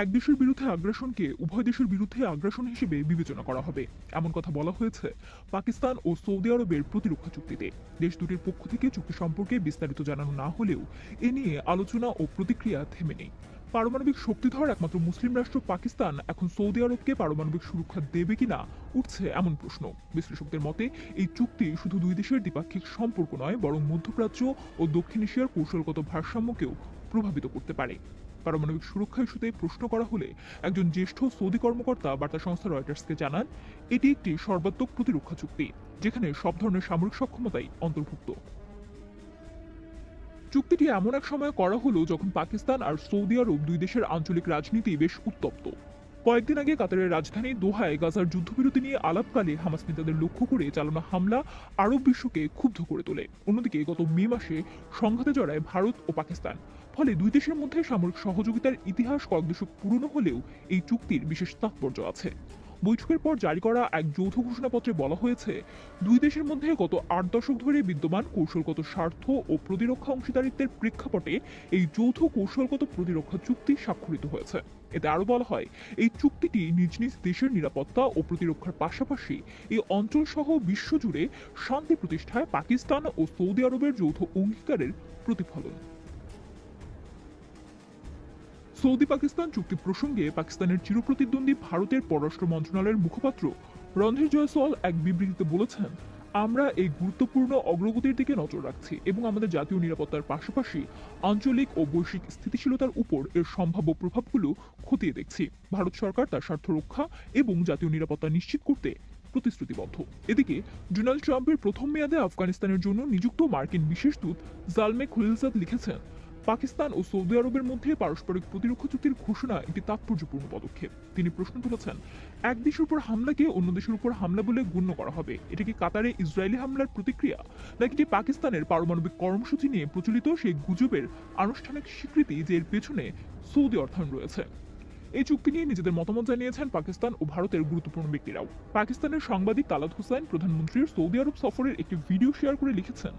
এক দেশের বিরুদ্ধে আগ্রাসনকে উভয় দেশের বিরুদ্ধে আগ্রাসন হিসেবে বিবেচনা করা হবে। এমন কথা বলা হয়েছে পাকিস্তান ও সৌদি আরবের প্রতিরক্ষা চুক্তিতে। দেশ দুটির পক্ষ থেকে চুক্তি সম্পর্কে বিস্তারিত জানানো না হলেও এ নিয়ে আলোচনা ও প্রতিক্রিয়া থেমে নেই। পারমাণবিক শক্তিধর একমাত্র মুসলিম রাষ্ট্র পাকিস্তান এখন সৌদি আরবকে পারমাণবিক সুরক্ষা দেবে কিনা উঠছে এমন প্রশ্ন। বিশ্লেষকদের মতে, এই চুক্তি শুধু দুই দেশের দ্বিপাক্ষিক সম্পর্ক নয়, বরং মধ্যপ্রাচ্য ও দক্ষিণ এশিয়ার কৌশলগত ভারসাম্যকেও প্রভাবিত করতে পারে। পারমাণবিক সুরক্ষা ইস্যুতে প্রশ্ন করা হলে একজন জ্যেষ্ঠ সৌদি কর্মকর্তা বার্তা সংস্থা রয়টার্সকে জানান, এটি একটি সর্বাত্মক প্রতিরক্ষা চুক্তি, যেখানে সব ধরনের সামরিক সক্ষমতাই অন্তর্ভুক্ত। চুক্তিটি এমন এক সময় করা হলো যখন পাকিস্তান আর সৌদি আরব দুই দেশের আঞ্চলিক রাজনীতি বেশ উত্তপ্ত। কয়েকদিন আগে কাতারের রাজধানী দোহায় গাজার যুদ্ধবিরতি নিয়ে আলাপকালে হামাস নেতাদের লক্ষ্য করে চালানো হামলা আরব বিশ্বকে ক্ষুব্ধ করে তোলে। অন্যদিকে গত মে মাসে সংঘাতে জড়ায় ভারত ও পাকিস্তান। ফলে দুই দেশের মধ্যে সামরিক সহযোগিতার ইতিহাস কয়েক দশক পুরনো হলেও এই চুক্তির বিশেষ তাৎপর্য আছে। বৈঠকের পর জারি করা এক যৌথ ঘোষণাপত্রে বলা হয়েছে, দুই দেশের মধ্যে গত আট দশক ধরে বিদ্যমান কৌশলগত স্বার্থ ও প্রতিরক্ষা অংশীদারিত্বের প্রেক্ষাপটে এই যৌথ কৌশলগত প্রতিরক্ষা চুক্তি স্বাক্ষরিত হয়েছে। এতে আরও বলা হয়, এই চুক্তিটি নিজ নিজ দেশের নিরাপত্তা ও প্রতিরক্ষার পাশাপাশি এই অঞ্চল সহ বিশ্বজুড়ে শান্তি প্রতিষ্ঠায় পাকিস্তান ও সৌদি আরবের যৌথ অঙ্গীকারের প্রতিফলন। সৌদি পাকিস্তান চুক্তি প্রসঙ্গে পাকিস্তানের চিরপ্রতিদ্বন্দ্বী ভারতের পররাষ্ট্র মন্ত্রণালয়ের মুখপাত্র রণধীর জয়সওয়াল এক বিবৃতিতে বলেছেন, আমরা এই গুরুত্বপূর্ণ অগ্রগতির দিকে নজর রাখছি এবং আমাদের জাতীয় নিরাপত্তার পাশাপাশি আঞ্চলিক ও বৈশ্বিক স্থিতিশীলতার উপর এর সম্ভাব্য প্রভাবগুলো খতিয়ে দেখছি। ভারত সরকার তার স্বার্থ রক্ষা এবং জাতীয় নিরাপত্তা নিশ্চিত করতে প্রতিশ্রুতিবদ্ধ। এদিকে, ডোনাল্ড ট্রাম্পের প্রথম মেয়াদে আফগানিস্তানের জন্য নিযুক্ত মার্কিন বিশেষ দূত জালমে খুলিলজাদ লিখেছেন পাকিস্তান ও সৌদি আরবের মধ্যে পারস্পরিক প্রতিরক্ষা চুক্তির ঘোষণা একটি তাৎপর্যপূর্ণ পদক্ষেপ। তিনি প্রশ্ন তুলেছেন, এক দেশের উপর হামলাকে অন্য দেশের উপর হামলা বলে গণ্য করা হবে। এটা কি কাতারে ইসরায়েলি হামলার প্রতিক্রিয়া, নাকি এটি পাকিস্তানের পারমাণবিক কর্মসূচি নিয়ে প্রচলিত সেই গুজবের আনুষ্ঠানিক স্বীকৃতি যে এর পেছনে সৌদি অর্থায়ন রয়েছে? এই চুক্তি নিয়ে নিজেদের মতামত জানিয়েছেন পাকিস্তান ও ভারতের গুরুত্বপূর্ণ ব্যক্তিরাও। পাকিস্তানের সাংবাদিক তালাত হোসেন প্রধানমন্ত্রীর সৌদি আরব সফরের একটি ভিডিও শেয়ার করে লিখেছেন,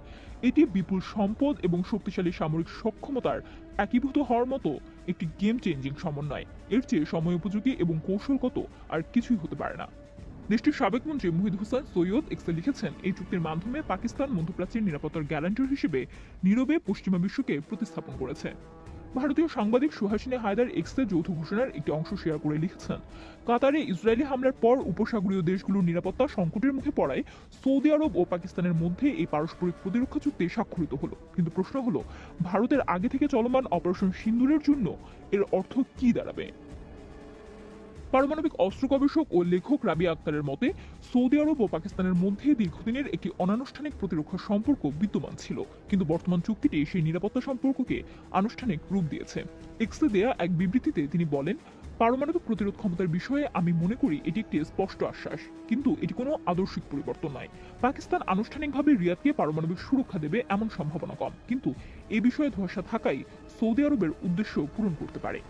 এটি বিপুল সম্পদ এবং শক্তিশালী সামরিক সক্ষমতার একীভূত হওয়ার মতো একটি গেম চেঞ্জিং সমন্বয়। এর চেয়ে সময় উপযোগী এবং কৌশলগত আর কিছুই হতে পারে না। দেশটির সাবেক মন্ত্রী মুহিদ হোসেন সৈয়দ এক্সে লিখেছেন, এই চুক্তির মাধ্যমে পাকিস্তান মধ্যপ্রাচ্যের নিরাপত্তার গ্যারান্টার হিসেবে নীরবে পশ্চিমা বিশ্বকে প্রতিস্থাপন করেছে। ভারতীয় সাংবাদিক সুহাসিনী হায়দার এক্সের যৌথ ঘোষণার একটি অংশ শেয়ার করে লিখেছেন, কাতারে ইসরায়েলি হামলার পর উপসাগরীয় দেশগুলোর নিরাপত্তা সংকটের মুখে পড়ায় সৌদি আরব ও পাকিস্তানের মধ্যে এই পারস্পরিক প্রতিরক্ষা চুক্তি স্বাক্ষরিত হলো। কিন্তু প্রশ্ন হলো, ভারতের আগে থেকে চলমান অপারেশন সিন্দুরের জন্য এর অর্থ কি দাঁড়াবে? পারমাণবিক অস্ত্র গবেষক ও লেখক রাবি আক্তারের মতে, সৌদি আরব ও পাকিস্তানের মধ্যে দীর্ঘদিনের একটি অনানুষ্ঠানিক প্রতিরক্ষা সম্পর্ক বিদ্যমান ছিল, কিন্তু বর্তমান চুক্তিটি সেই নিরাপত্তা সম্পর্ককে আনুষ্ঠানিক রূপ দিয়েছে। এক্সে দেয়া এক বিবৃতিতে তিনি বলেন, পারমাণবিক প্রতিরোধ ক্ষমতার বিষয়ে আমি মনে করি এটি একটি স্পষ্ট আশ্বাস, কিন্তু এটি কোনো আদর্শিক পরিবর্তন নয়। পাকিস্তান আনুষ্ঠানিকভাবে রিয়াদকে পারমাণবিক সুরক্ষা দেবে এমন সম্ভাবনা কম, কিন্তু এ বিষয়ে ধোয়াশা থাকাই সৌদি আরবের উদ্দেশ্য পূরণ করতে পারে।